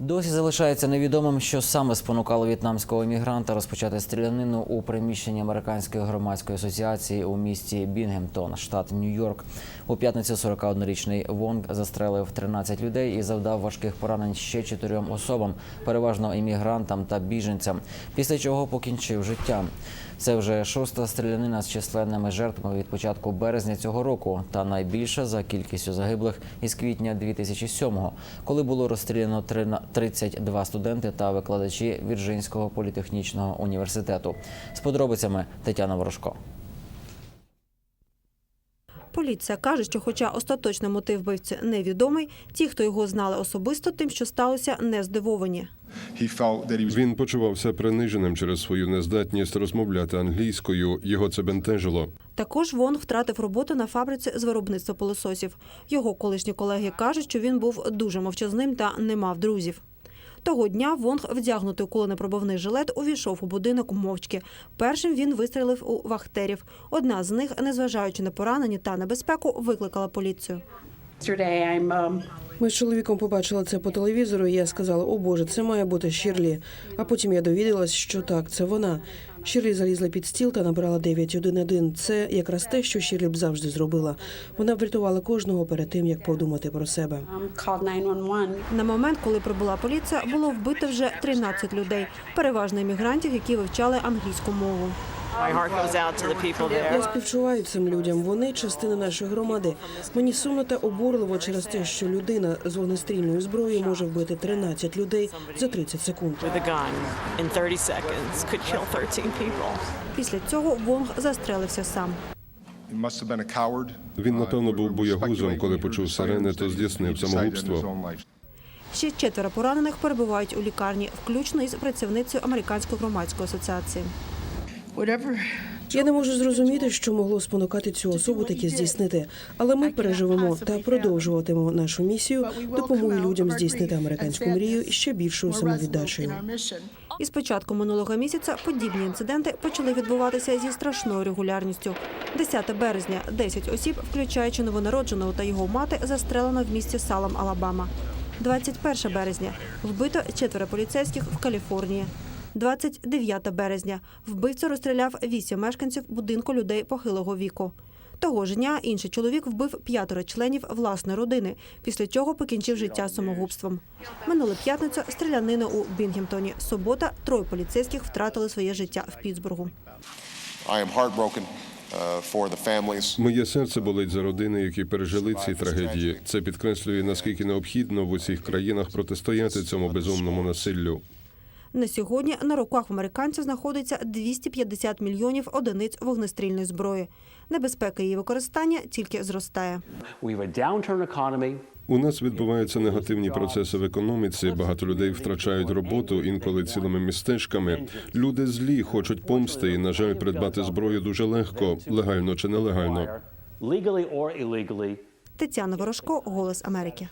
Досі залишається невідомим, що саме спонукало в'єтнамського емігранта розпочати стрілянину у приміщенні американської громадської асоціації у місті Бінгемтон, штат Нью-Йорк. У п'ятницю 41-річний Вонг застрелив 13 людей і завдав важких поранень ще чотирьом особам, переважно іммігрантам та біженцям, після чого покінчив життя. Це вже шоста стрілянина з численними жертвами від початку березня цього року, та найбільша за кількістю загиблих із квітня 2007-го, коли було розстріляно трина- 32 студенти та викладачі Вірджинського політехнічного університету. З подробицями Тетяна Ворожко. Поліція каже, що, хоча остаточний мотив вбивці невідомий, ті, хто його знали особисто, тим, що сталося, не здивовані. Він почувався приниженим через свою нездатність розмовляти англійською. Його це бентежило. Також Вонг втратив роботу на фабриці з виробництва пилососів. Його колишні колеги кажуть, що він був дуже мовчазним та не мав друзів. Того дня Вонг, вдягнутий у куленепробивний жилет, увійшов у будинок мовчки. Першим він вистрелив у вахтерів. Одна з них, незважаючи на поранені та небезпеку, викликала поліцію. Um, Ми з чоловіком побачили це по телевізору, і я сказала: о Боже, це має бути Шірлі. А потім я довідалась, що так, це вона. Шірлі залізла під стіл та набрала 911. Це якраз те, що Шірлі б завжди зробила. Вона врятувала кожного перед тим, як подумати про себе. um, called 911. На момент, коли прибула поліція, було вбито вже 13 людей, переважно іммігрантів, які вивчали англійську мову. My heart goes out to the people Я співчуваю цим людям. Вони частина нашої громади. Мені сумно та обурливо через те, що людина з вогнестрільною зброєю може вбити 13 людей за 30 секунд. With a gun in 30 seconds could kill 13 people. Після цього Вонг застрелився сам. he must have been a coward. Він, напевно, Uh, був боягузом, коли почув сирени, то здійснив самогубство. Ще четверо поранених перебувають у лікарні, включно із працівницею американської громадської асоціації. Я не можу зрозуміти, що могло спонукати цю особу таки здійснити, але ми переживемо та продовжуватимемо нашу місію допомоги людям здійснити американську мрію і ще більшою самовіддачею. Із початку минулого місяця подібні інциденти почали відбуватися зі страшною регулярністю. 10 березня 10 осіб, включаючи новонародженого та його мати, застрелено в місті Салам, Алабама. 21 березня вбито четверо поліцейських в Каліфорнії. 29 березня вбивця розстріляв вісім мешканців будинку людей похилого віку. Того ж дня інший чоловік вбив п'ятеро членів власної родини, після чого покінчив життя самогубством. Минулу п'ятницю стрілянина у Бінгемтоні. Субота троє поліцейських втратили своє життя в Пітсбургу. Uh. Моє серце болить за родини, які пережили ці трагедії. Це підкреслює наскільки необхідно в усіх країнах протистояти цьому безумному насиллю. На сьогодні на руках американців знаходиться 250 мільйонів одиниць вогнестрільної зброї. Небезпека її використання тільки зростає. У нас відбуваються негативні процеси в економіці. Багато людей втрачають роботу, інколи цілими містечками. Люди злі, хочуть помсти, і на жаль, придбати зброю дуже легко, легально чи нелегально. Тетяна Ворожко, Голос Америки.